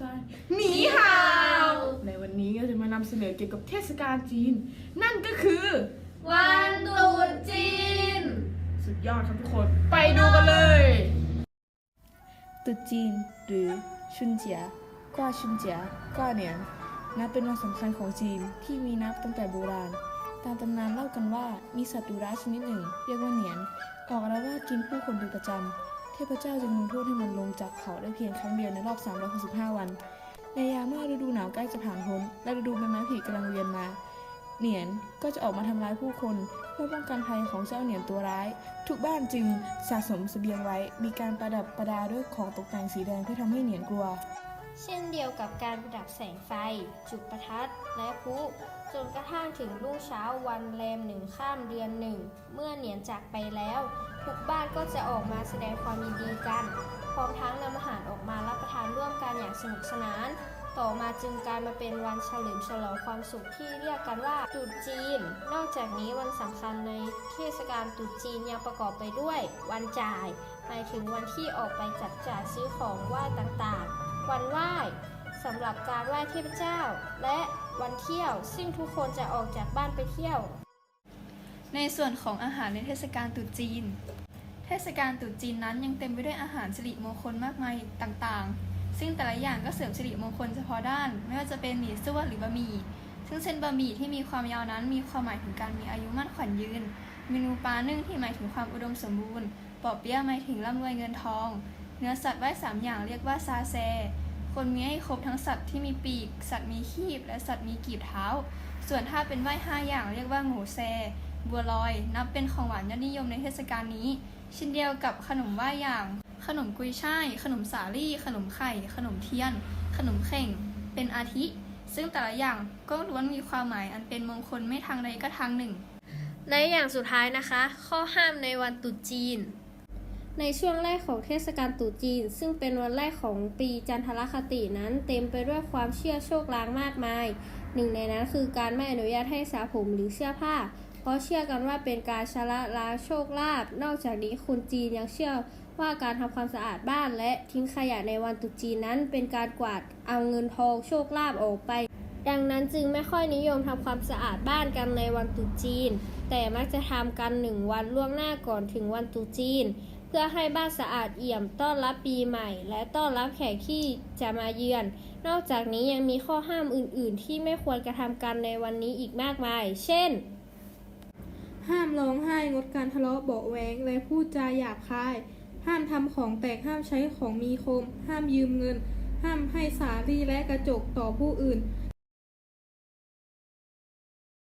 ซายหนีฮาว ในวันนี้ก็จะมานำเสนอเกี่ยวกับเทศกาลจีน นั่นก็คือวันตรุษจีน สุดยอดครับทุกคน ไปดูกันเลยตรุษจีนหรือชุนเจียกว่าชุนเจียกว่าเหนียนนับเป็นวันสำคัญของจีนที่มีนับตั้งแต่โบราณ ตามตำนานเล่ากันว่ามีสัตว์ดุร้ายชนิดหนึ่ง เรียกว่าเหนียน ออกอาละวาดกินผู้คนเป็นประจำเทพเจ้าจึงลงโทษให้มันลงจากเขาได้เพียงครั้งเดียวในรอบ 365 วัน ในยามเมื่อฤดูหนาวใกล้จะผ่านพ้นและฤดูใบไม้ผลิกำลังเวียนมา เหนียนก็จะออกมาทำร้ายผู้คนเพื่อป้องกันภัยของเจ้าเหนียนตัวร้าย ทุกบ้านจึงสะสมเสบียงไว้ มีการประดับประดาด้วยของตกแต่งสีแดงเพื่อทำให้เหนียนกลัว เช่นเดียวกับการประดับแสงไฟ จุดประทัด และพลุจนกระทั่งถึงรุ่งเช้าวันแรมหนึ่งข้ามเดือนหนึ่ง เมื่อเหนียนจากไปแล้ว ทุกบ้านก็จะออกมาแสดงความยินดีกัน พร้อมทั้งนำอาหารออกมารับประทานร่วมกันอย่างสนุกสนาน ต่อมาจึงกลายมาเป็นวันเฉลิมฉลองความสุขที่เรียกกันว่าตรุษจีน นอกจากนี้วันสำคัญในเทศกาลตรุษจีนยังประกอบไปด้วย วันจ่าย หมายถึงวันที่ออกไปจับจ่ายซื้อของไหว้ต่างๆ วันไหว้สำหรับการไหว้เทพเจ้า และวันเที่ยวซึ่งทุกคนจะออกจากบ้านไปเที่ยว ในส่วนของอาหารในเทศกาลตรุษจีน เทศกาลตรุษจีนนั้นยังเต็มไปด้วยอาหารสิริมงคลมากมายต่างๆ ซึ่งแต่ละอย่างก็เสริมสิริมงคลเฉพาะด้าน ไม่ว่าจะเป็นหมี่ซั่วหรือบะหมี่ซึ่งเส้นบะหมี่ที่มีความยาวนั้นมีความหมายถึงการมีอายุมั่นขวัญยืน เมนูปลานึ่งที่หมายถึงความอุดมสมบูรณ์ปอเปี๊ยะหมายถึงร่ำรวยเงินทอง เนื้อสัตว์ไหว้สามอย่างเรียกว่าซาแซ คนมีให้ครบทั้งสัตว์ที่มีปีก สัตว์มีคีบ และสัตว์มีกีบเท้า ส่วนถ้าเป็นไหว้ห้าอย่างเรียกว่าโง่แซ บัวลอย นับเป็นของหวานยอดนิยมในเทศกาลนี้ เช่นเดียวกับขนมไหว้อย่าง ขนมกุยช่าย ขนมสาลี่ ขนมไข่ ขนมเทียน ขนมเข่ง เป็นอาทิ ซึ่งแต่ละอย่างก็ล้วนมีความหมายอันเป็นมงคลไม่ทางใดก็ทางหนึ่ง และอย่างสุดท้ายนะคะ ข้อห้ามในวันตรุษจีน ในช่วงแรกของเทศกาลตรุษจีน ซึ่งเป็นวันแรกของปีจันทรคตินั้น เต็มไปด้วยความเชื่อโชคลางมากมาย หนึ่งในนั้นคือการไม่อนุญาตให้สระผมหรือเสื้อผ้า เพราะเชื่อกันว่าเป็นการชะละล้างโชคลาภนอกจากนี้คนจีนยังเชื่อว่าการทำความสะอาดบ้านและทิ้งขยะในวันตรุษจีนนั้น เป็นการกวาดเอาเงินทองโชคลาภออกไป ดังนั้นจึงไม่ค่อยนิยมทำความสะอาดบ้านกันในวันตรุษจีน แต่มักจะทำกันหนึ่งวันล่วงหน้าก่อนถึงวันตรุษจีน เพื่อให้บ้านสะอาดเอี่ยมต้อนรับปีใหม่ และต้อนรับแขกที่จะมาเยือน นอกจากนี้ยังมีข้อห้ามอื่น ๆ ที่ไม่ควรกระทำกันในวันนี้อีกมากมาย เช่น ห้ามร้องไห้งดการทะเลาะเบาะแว้งและพูดจาหยาบคาย ห้ามทำของแตกห้ามใช้ของมีคม ห้ามยืมเงิน ห้ามให้สาลีและกระจกต่อผู้อื่น